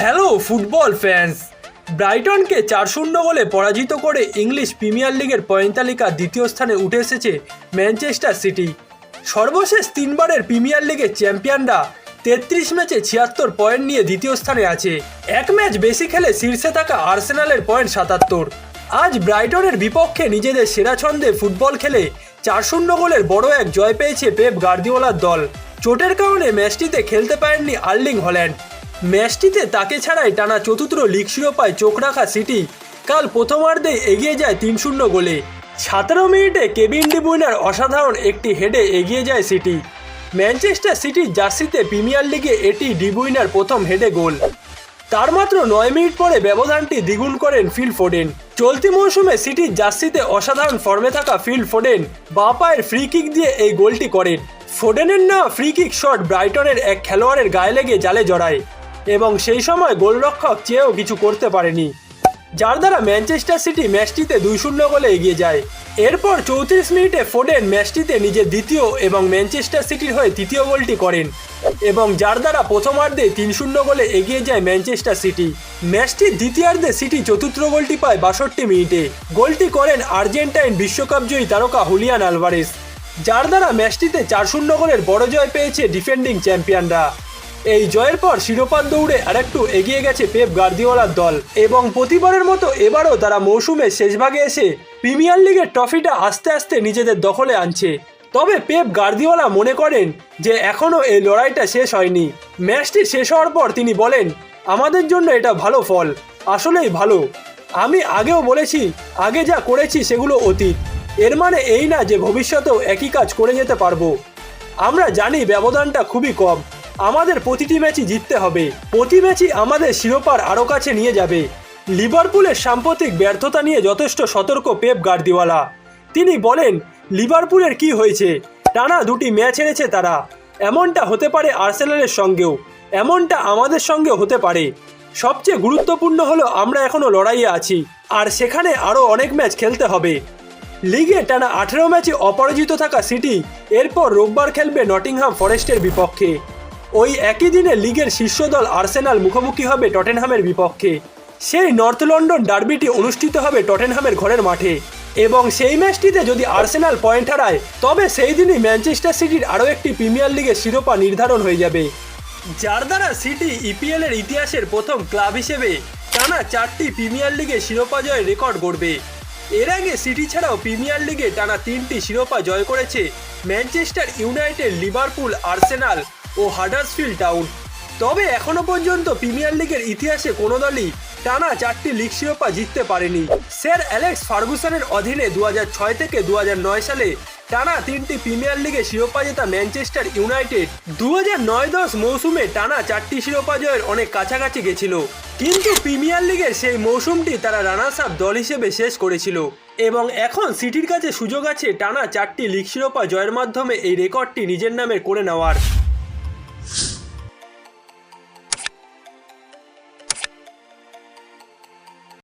Hello football fans. ব্রাইটনকে চার শূন্য গোলে পরাজিত করে ইংলিশ প্রিমিয়ার লিগের পয়েন্ট তালিকা দ্বিতীয় স্থানে উঠে এসেছে ম্যানচেস্টার সিটি। সর্বশেষ তিনবারের প্রিমিয়ার লিগের চ্যাম্পিয়নরা তেত্রিশ ম্যাচে ছিয়াত্তর পয়েন্ট নিয়ে দ্বিতীয় স্থানে আছে। এক ম্যাচ বেশি খেলে শীর্ষে থাকা আর্সেনালের পয়েন্ট সাতাত্তর। আজ ব্রাইটনের বিপক্ষে নিজেদের সেরা ছন্দে ফুটবল খেলে চার শূন্য গোলের বড় এক জয় পেয়েছে পেপ গার্দিওলার দল। চোটের কারণে ম্যাচটিতে খেলতে পারেননি আর্লিং হল্যান্ড। ম্যাচটিতে তাকে ছাড়াই টানা চতুর্থ লিগ শিরোপায় চোখ রাখা সিটি। কাল প্রথমার্ধে এগিয়ে যায় তিন শূন্য গোলে। সতেরো মিনিটে কেবিন ডিবুইনার অসাধারণ একটি হেডে এগিয়ে যায় সিটি। ম্যানচেস্টার সিটির জার্সিতে প্রিমিয়ার লিগে এটি ডিবুইনার প্রথম হেডে গোল। তার মাত্র নয় মিনিট পরে ব্যবধানটি দ্বিগুণ করেন ফিল ফোডেন চলতি মৌসুমে সিটির জার্সিতে অসাধারণ ফর্মে থাকা ফিল ফোডেন বাঁ পায়ের ফ্রি কিক দিয়ে এই গোলটি করেন। ফোডেনের নেওয়া ফ্রি কিক শট ব্রাইটনের এক খেলোয়াড়ের গায়ে লেগে জালে জড়ায়। এবং সেই সময় গোলরক্ষক চেয়েও কিছু করতে পারেনি। যার দ্বারা ম্যানচেস্টার সিটি ম্যাচটিতে দুই শূন্য গোলে এগিয়ে যায়। এরপর চৌত্রিশ মিনিটে ফোডেন ম্যাচটিতে নিজের দ্বিতীয় এবং ম্যানচেস্টার সিটির হয়ে তৃতীয় গোলটি করেন এবং যার দ্বারা প্রথমার্ধে তিন শূন্য গোলে এগিয়ে যায় ম্যানচেস্টার সিটি। ম্যাচটির দ্বিতীয়ার্ধে সিটি চতুর্থ গোলটি পায় বাষট্টি মিনিটে। গোলটি করেন আর্জেন্টাইন বিশ্বকাপ জয়ী তারকা হুলিয়ান আলভারেস, যার দ্বারা ম্যাচটিতে চার শূন্য গোলের বড় জয় পেয়েছে ডিফেন্ডিং চ্যাম্পিয়নরা। এই জয়ের পর শিরোপার দৌড়ে আরেকটু এগিয়ে গেছে পেপ গার্দিওলার দল। এবং প্রতিবারের মতো এবারও তারা মৌসুমের শেষভাগে এসে প্রিমিয়ার লিগের ট্রফিটা আস্তে আস্তে নিজেদের দখলে আনছে। তবে পেপ গার্দিওলা মনে করেন যে এখনও এই লড়াইটা শেষ হয়নি। ম্যাচটি শেষ হওয়ার পর তিনি বলেন, আমাদের জন্য এটা ভালো ফল, আসলেই ভালো। আমি আগেও বলেছি, আগে যা করেছি সেগুলো অতীত। এর মানে এই না যে ভবিষ্যতেও একই কাজ করে যেতে পারব। আমরা জানি ব্যবধানটা খুবই কম। আমাদের প্রতিটি ম্যাচই জিততে হবে। প্রতি ম্যাচই আমাদের শিরোপার আরও কাছে নিয়ে যাবে। লিভারপুলের সাম্প্রতিক ব্যর্থতা নিয়ে যথেষ্ট সতর্ক পেপ গার্দিওয়ালা। তিনি বলেন, লিভারপুলের কি হয়েছে? টানা দুটি ম্যাচ হেরেছে তারা। এমনটা হতে পারে আর্সেনালের সঙ্গেও। এমনটা আমাদের সঙ্গেও হতে পারে। সবচেয়ে গুরুত্বপূর্ণ হলো আমরা এখনও লড়াইয়ে আছি। আর সেখানে আরও অনেক ম্যাচ খেলতে হবে। লিগে টানা আঠেরো ম্যাচে অপরাজিত থাকা সিটি এরপর রোববার খেলবে নটিংহাম ফরেস্টের বিপক্ষে। ওই একই দিনে লিগের শীর্ষ দল আর্সেনাল মুখোমুখি হবে টটেনহামের বিপক্ষে। সেই নর্থ লন্ডন ডার্বিটি অনুষ্ঠিত হবে টটেনহামের ঘরের মাঠে। এবং সেই ম্যাচটিতে যদি আর্সেনাল পয়েন্ট হারায়, তবে সেই দিনই ম্যানচেস্টার সিটির আরও একটি প্রিমিয়ার লিগের শিরোপা নির্ধারণ হয়ে যাবে। যার দ্বারা সিটি ইপিএল এর ইতিহাসের প্রথম ক্লাব হিসেবে টানা চারটি প্রিমিয়ার লিগে শিরোপা জয়ের রেকর্ড গড়বে। এর আগে সিটি ছাড়াও প্রিমিয়ার লিগে টানা তিনটি শিরোপা জয় করেছে ম্যানচেস্টার ইউনাইটেড, লিভারপুল, আর্সেনাল ও হাডার্সফিল্ড টাউন তবে এখনও পর্যন্ত প্রিমিয়ার লিগের ইতিহাসে কোনো দলই টানা চারটি লিগ শিরোপা জিততে পারেনি। স্যার অ্যালেক্স ফার্গুসনের অধীনে দু হাজার ছয় থেকে দু হাজার নয় সালে টানা তিনটি প্রিমিয়ার লিগে শিরোপা জেতা ম্যানচেস্টার ইউনাইটেড দু হাজার নয় দশ মৌসুমে টানা চারটি শিরোপা জয়ের অনেক কাছাকাছি গেছিল। কিন্তু প্রিমিয়ার লিগের সেই মৌসুমটি তারা রানার্স আপ দল হিসেবে শেষ করেছিল। এবং এখন সিটির কাছে সুযোগ আছে টানা চারটি লিগ শিরোপা জয়ের মাধ্যমে এই রেকর্ডটি নিজের নামে করে নেওয়ার।